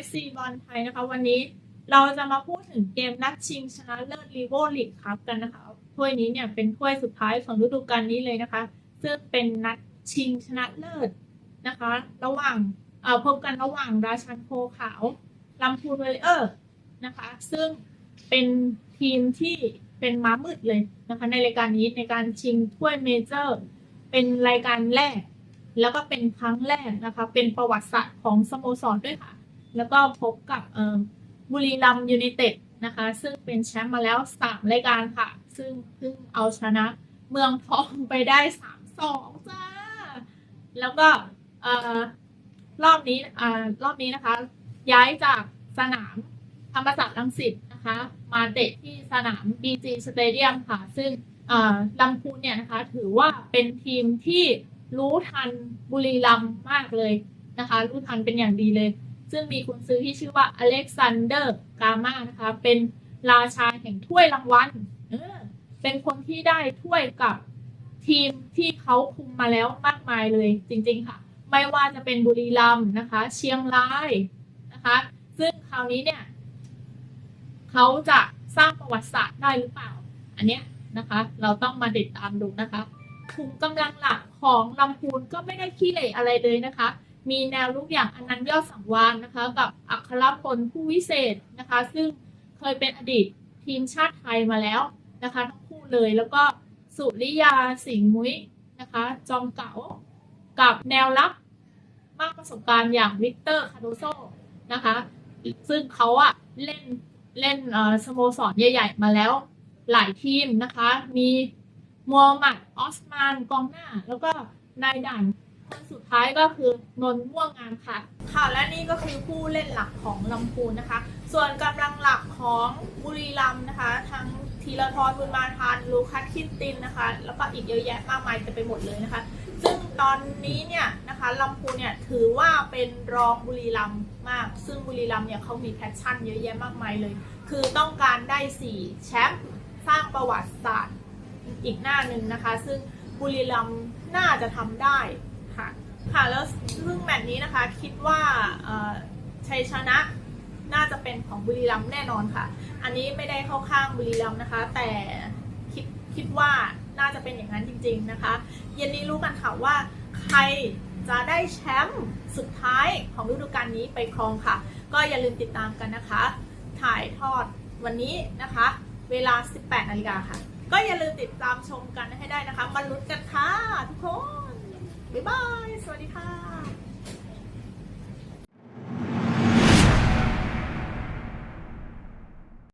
FC บอลไทยนะคะ วันนี้เราจะมาพูดถึงเกมนัดชิงชนะเลิศลีโวลีกครับกันนะคะถ้วยนี้เนี่ยเป็นถ้วยสุดท้ายของฤดูกาลนี้เลยนะคะ ซึ่งเป็นนัดชิงชนะเลิศนะคะ ระหว่างเอ่อพบกันระหว่างราชันโพขาวลำพูนเวลเออร์นะคะ ซึ่งเป็นทีมที่เป็นม้ามืดเลยนะคะ ในรายการนี้ในการชิงถ้วยเมเจอร์ เป็นรายการแรก แล้วก็เป็นครั้งแรกนะคะ เป็นประวัติศาสตร์ของสโมสรด้วยค่ะ แล้วก็พบกับเอ่อบุรีรัมยูไนเต็ดนะคะ ซึ่งเป็นแชมป์มาแล้วสามรายการค่ะ ซึ่งเพิ่งเอาชนะเมืองทองไปได้สามสองจ้า แล้วก็เอ่อรอบนี้อ่ารอบนี้นะคะ ย้ายจากสนามธรรมศาสตร์รังสิตนะคะ มาเตะที่สนาม BG Stadium ค่ะ ซึ่งลำพูนเนี่ยนะคะ ถือว่าเป็นทีมที่รู้ทันบุรีรัมมากเลยนะคะ รู้ทันเป็นอย่างดีเลย ซึ่งมีคุณซื้อที่ชื่อว่าอเล็กซานเดอร์กามานะคะ เป็นราชาแห่งถ้วยรางวัลเออเป็นคนที่ได้ถ้วยกับทีมที่เขาคุมมาแล้วมากมายเลยจริง ๆ ค่ะ ไม่ว่าจะเป็นบุรีรัมย์นะคะ เชียงรายนะคะ ซึ่งคราวนี้เนี่ยเขาจะสร้างประวัติศาสตร์ได้หรือเปล่า อันเนี้ยนะคะ เราต้องมาติดตามดูนะคะขุมกำลังหลักของลำพูนก็ไม่ได้ขี้เหร่อะไรเลยนะคะ มีแนวลุกอย่างอนันต์ยอดสังวานนะคะ กับอัครพลผู้วิเศษนะคะ ซึ่งเคยเป็นอดีตทีมชาติไทยมาแล้วนะคะ ทั้งคู่เลยแล้วก็สุริยาสิงห์มุ้ยนะคะ จอมเก๋ากับแนวรับมากประสบการณ์อย่างวิกเตอร์คาโดโซนะคะ ซึ่งเขาอะเล่นเล่นสโมสรใหญ่ ๆ มาแล้วหลายทีมนะคะ มีมัวมัดออสมานกองหน้า แล้วก็นายด่าน คนสุดท้ายก็คือนนม่วงงามค่ะ ค่ะและนี่ก็คือผู้เล่นหลักของลำพูนนะคะ ส่วนกำลังหลักของบุรีรัมย์นะคะ ทั้งธีรทรบุญมาทานลูคัสคิตตินนะคะ แล้วก็อีกเยอะแยะมากมายเต็มไปหมดเลยนะคะ ซึ่งตอนนี้เนี่ยนะคะลำพูนเนี่ยถือว่าเป็นรองบุรีรัมย์มาก ซึ่งบุรีรัมย์เนี่ยเขามีแพชชั่นเยอะแยะมากมายเลย คือต้องการได้4แชมป์สร้างประวัติศาสตร์อีกหน้าหนึ่งนะคะ ซึ่งบุรีรัมย์น่าจะทำได้ ค่ะ ค่ะแล้วซึ่งแมตช์นี้นะคะคิดว่าชัยชนะน่าจะเป็นของบุรีรัมย์แน่นอนค่ะ อันนี้ไม่ได้เข้าข้างบุรีรัมย์นะคะ แต่คิดคิดว่าน่าจะเป็นอย่างนั้นจริง ๆนะคะ เย็นนี้รู้กันค่ะว่าใครจะได้แชมป์สุดท้ายของฤดูกาลนี้ไปครองค่ะ ก็อย่าลืมติดตามกันนะคะ ถ่ายทอดวันนี้นะคะ เวลา 18นาฬิกาค่ะ ก็อย่าลืมติดตามชมกันให้ได้นะคะมาลุ้นกันค่ะทุกคน บ๊ายบาย สวัสดีค่ะ